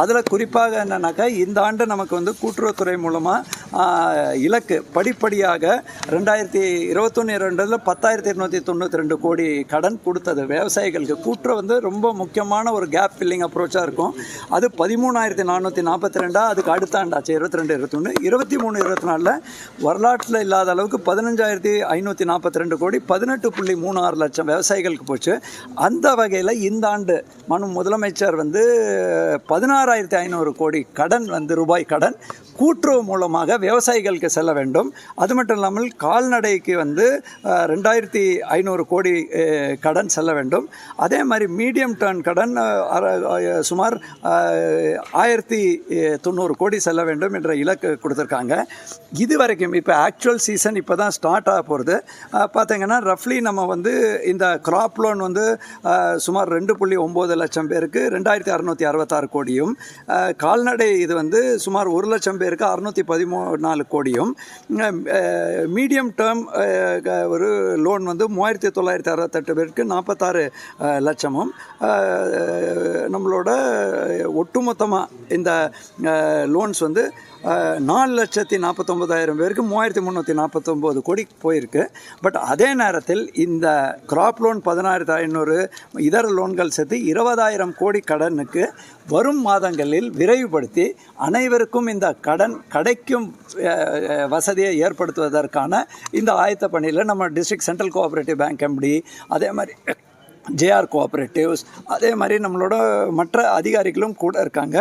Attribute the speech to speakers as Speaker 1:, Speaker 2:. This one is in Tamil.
Speaker 1: அதில் குறிப்பாக என்னன்னாக்கா இந்த ஆண்டு நமக்கு வந்து கூட்டுறவுத்துறை மூலமாக இலக்கு படிப்படியாக ரெண்டாயிரத்தி இருபத்தொன்று இரண்டில் பத்தாயிரத்தி இருநூற்றி தொண்ணூற்றி ரெண்டு கோடி கடன் கொடுத்தது. விவசாயிகளுக்கு கூட்டுறவு வந்து ரொம்ப முக்கியமான ஒரு கேப் ஃபில்லிங் அப்ரோச்சாக இருக்கும். அது பதிமூணாயிரத்தி நானூற்றி நாற்பத்தி ரெண்டாக அதுக்கு அடுத்த ஆண்டாச்சு இருபத்தி ரெண்டு இருபத்தொன்று இருபத்தி மூணு இருபத்தி நாலில் வரலாற்றில் இல்லாத அளவுக்கு பதினஞ்சாயிரத்தி ஐநூற்றி நாற்பத்தி ரெண்டு கோடி பதினெட்டு புள்ளி மூணு ஆறு லட்சம் விவசாயிகளுக்கு போச்சு. அந்த வகையில் இந்த ஆண்டு மனு முதலமைச்சர் வந்து பதினாறாயிரத்தி ஐநூறு கோடி கடன் வந்து ரூபாய் கடன் கூட்டுறவு மூலமாக விவசாயிகளுக்கு செல்ல வேண்டும். அது மட்டும் இல்லாமல் கால்நடைக்கு வந்து ரெண்டாயிரத்தி ஐநூறு கோடி கடன் செல்ல வேண்டும். அதே மாதிரி மீடியம் டர்ன் கடன் சுமார் ஆயிரத்தி தொண்ணூறு கோடி செல்ல வேண்டும் என்ற இலக்கு கொடுத்துருக்காங்க. இது வரைக்கும் இப்போ ஆக்சுவல் சீசன் இப்போ தான் ஸ்டார்ட் ஆக போகிறது பார்த்தீங்கன்னா ரஃப்லி நம்ம வந்து இந்த கிராப் லோன் வந்து சுமார் ரெண்டு புள்ளி ஒம்பது லட்சம் பேருக்கு ரெண்டாயிரத்தி அறநூற்றி அறுபத்தாறு கோடியும் கால்நடை இது வந்து சுமார் ஒரு லட்சம் பேருக்கு அறுநூற்றி பதிமூணு கோடியும். மீடியம் டேர்ம் ஒரு லோன் வந்து மூவாயிரத்தி தொள்ளாயிரத்தி அறுபத்தெட்டு பேருக்கு நாற்பத்தாறு லட்சமும். நம்மளோட ஒட்டுமொத்தமாக இந்த லோன்ஸ் வந்து நாலு லட்சத்தி நாற்பத்தொம்பதாயிரம் பேருக்கு மூவாயிரத்தி முந்நூற்றி நாற்பத்தொம்போது கோடி போயிருக்கு. பட் அதே நேரத்தில் இந்த கிராப் லோன் பதினாயிரத்து ஐநூறு இதர லோன்கள் சேர்த்து இருபதாயிரம் கோடி கடனுக்கு வரும் மாதங்களில் விரைவுபடுத்தி அனைவருக்கும் இந்த கடன் கிடைக்கும் வசதியை ஏற்படுத்துவதற்கான இந்த ஆயத்த பணியில் நம்ம district central cooperative bank MD அதே மாதிரி ஜேஆர் கோஆப்ரேட்டிவ்ஸ் அதே மாதிரி நம்மளோட மற்ற அதிகாரிகளும் கூட இருக்காங்க.